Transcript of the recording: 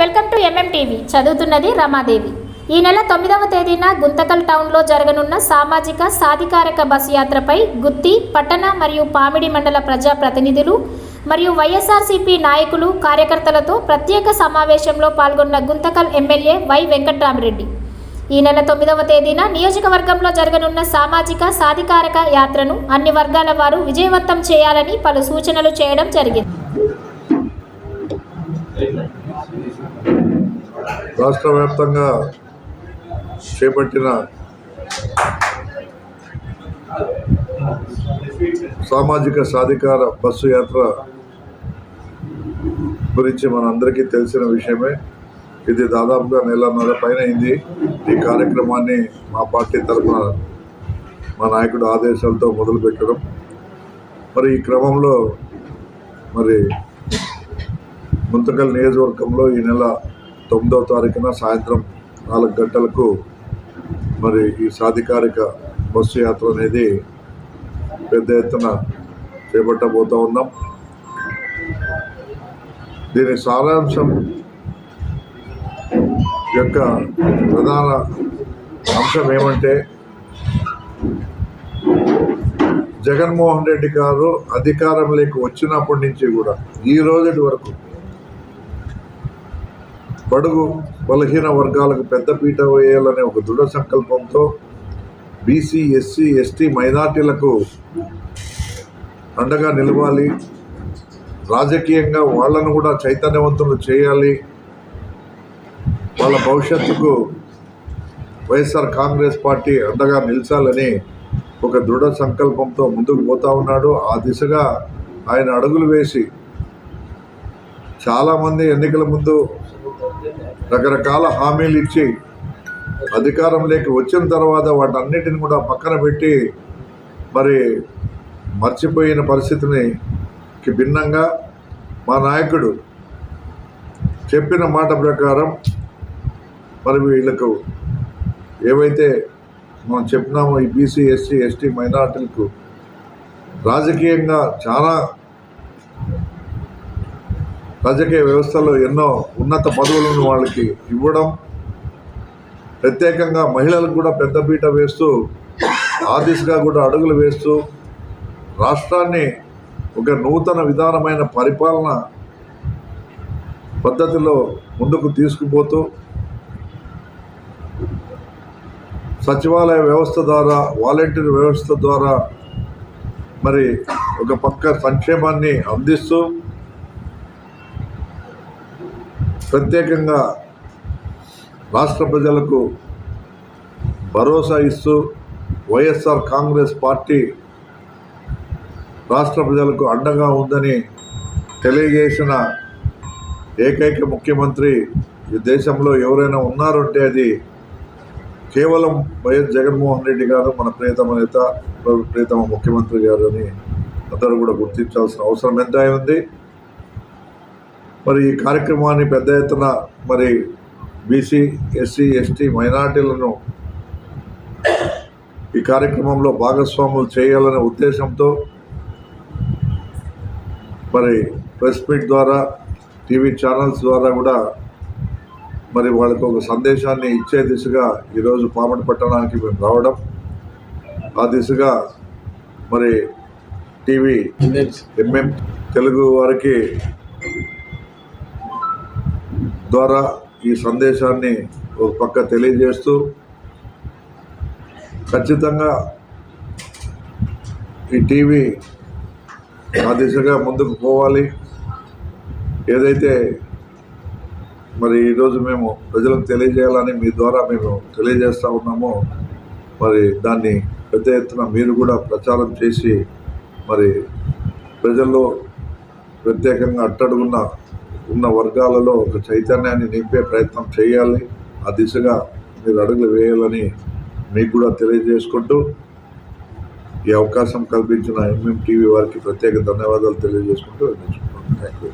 Welcome to MM TV చదువుతున్నది రమాదేవి. ఈ నెల తొమ్మిదవ తేదీన గుంతకల్ టౌన్లో జరగనున్న సామాజిక సాధికారక బస్సు యాత్రపై గుత్తి పట్టణ మరియు పామిడి మండల ప్రజా ప్రతినిధులు మరియు వైఎస్ఆర్సీపీ నాయకులు కార్యకర్తలతో ప్రత్యేక సమావేశంలో పాల్గొన్న గుంతకల్ ఎమ్మెల్యే వై వెంకట్రామరెడ్డి. ఈ నెల తొమ్మిదవ తేదీన నియోజకవర్గంలో జరగనున్న సామాజిక సాధికారక యాత్రను అన్ని వర్గాల వారు విజయవంతం చేయాలని పలు సూచనలు చేయడం జరిగింది. రాష్ట్ర వ్యాప్తంగా చేపట్టిన సామాజిక సాధికార బస్సు యాత్ర గురించి మనందరికీ తెలిసిన విషయమే. ఇది దాదాపుగా నెలన్నర పైన అయింది. ఈ కార్యక్రమాన్ని మా పార్టీ తరఫున మా నాయకుడు ఆదేశాలతో మొదలుపెట్టడం. మరి ఈ క్రమంలో మరి ముంతకల్ నియోజకవర్గంలో ఈ నెల తొమ్మిదవ తారీఖున సాయంత్రం నాలుగు గంటలకు మరి ఈ సాధికారిక బస్సు యాత్ర అనేది పెద్ద ఎత్తున చేపట్టబోతూ ఉన్నాం. దీని సారాంశం యొక్క ప్రధాన అంశం ఏమంటే జగన్మోహన్ రెడ్డి గారు అధికారంలోకి వచ్చినప్పటి నుంచి కూడా ఈ రోజుటి వరకు బడుగు బలహీన వర్గాలకు పెద్దపీట వేయాలనే ఒక దృఢ సంకల్పంతో బీసీ ఎస్సీ ఎస్టీ మైనార్టీలకు అండగా నిలవాలి. రాజకీయంగా వాళ్ళను కూడా చైతన్యవంతులు చేయాలి. వాళ్ళ భవిష్యత్తుకు వైఎస్ఆర్ కాంగ్రెస్ పార్టీ అండగా నిలిచాలని ఒక దృఢ సంకల్పంతో ముందుకు పోతా ఉన్నాడు. ఆ దిశగా ఆయన అడుగులు వేసి చాలామంది ఎన్నికల ముందు రకరకాల హామీలు ఇచ్చి అధికారంలోకి వచ్చిన తర్వాత వాటన్నిటిని కూడా పక్కన పెట్టి మరి మర్చిపోయిన పరిస్థితిని కి భిన్నంగా మా నాయకుడు చెప్పిన మాట ప్రకారం మరి వీళ్ళకు ఏవైతే మనం చెప్పినామో ఈ బీసీ ఎస్సీ ఎస్టీ మైనార్టీలకు రాజకీయంగా చాలా రాజకీయ వ్యవస్థలో ఎన్నో ఉన్నత పదవులను వాళ్ళకి ఇవ్వడం ప్రత్యేకంగా మహిళలకు కూడా పెద్దపీట వేస్తూ ఆ దిశగా కూడా అడుగులు వేస్తూ రాష్ట్రాన్ని ఒక నూతన విధానమైన పరిపాలన పద్ధతిలో ముందుకు తీసుకుపోతూ సచివాలయ వ్యవస్థ ద్వారా వాలంటీర్ వ్యవస్థ ద్వారా మరి ఒక పక్క సంక్షేమాన్ని అందిస్తూ ప్రత్యేకంగా రాష్ట్ర ప్రజలకు భరోసా ఇస్తూ వైఎస్ఆర్ కాంగ్రెస్ పార్టీ రాష్ట్ర ప్రజలకు అండగా ఉందని తెలియజేసిన ఏకైక ముఖ్యమంత్రి ఈ దేశంలో ఎవరైనా ఉన్నారంటే అది కేవలం వైఎస్ జగన్మోహన్ రెడ్డి గారు మన ప్రియతమ నేత ప్రియతమ ముఖ్యమంత్రి గారు అని అందరూ కూడా గుర్తించాల్సిన అవసరం ఎంత ఉంది. మరి ఈ కార్యక్రమాన్ని పెద్ద ఎత్తున మరి బీసీ ఎస్సీ ఎస్టీ మైనార్టీలను ఈ కార్యక్రమంలో భాగస్వాములు చేయాలనే ఉద్దేశంతో మరి ప్రెస్ మీట్ ద్వారా టీవీ ఛానల్స్ ద్వారా కూడా మరి వాళ్ళకు ఒక సందేశాన్ని ఇచ్చే దిశగా ఈరోజు పామటి పట్టణానికి మేము రావడం. ఆ దిశగా మరి టీవీ ఎంఎం తెలుగు వారికి ద్వారా ఈ సందేశాన్ని ఒక పక్క తెలియజేస్తూ ఖచ్చితంగా ఈ టీవీ ఆ దిశగా ముందుకు పోవాలి. ఏదైతే మరి ఈరోజు మేము ప్రజలకు తెలియజేయాలని మీ ద్వారా మేము తెలియజేస్తూ ఉన్నామో మరి దాన్ని పెద్ద ఎత్తున మీరు కూడా ప్రచారం చేసి మరి ప్రజల్లో ప్రత్యేకంగా అట్టడుగున్న ఉన్న వర్గాలలో ఒక చైతన్యాన్ని నింపే ప్రయత్నం చేయాలి. ఆ దిశగా మీరు అడుగులు వేయాలని మీకు కూడా తెలియజేసుకుంటూ ఈ అవకాశం కల్పించిన ఎంఎం టీవీ వారికి ప్రత్యేక ధన్యవాదాలు తెలియజేసుకుంటూ థ్యాంక్ యూ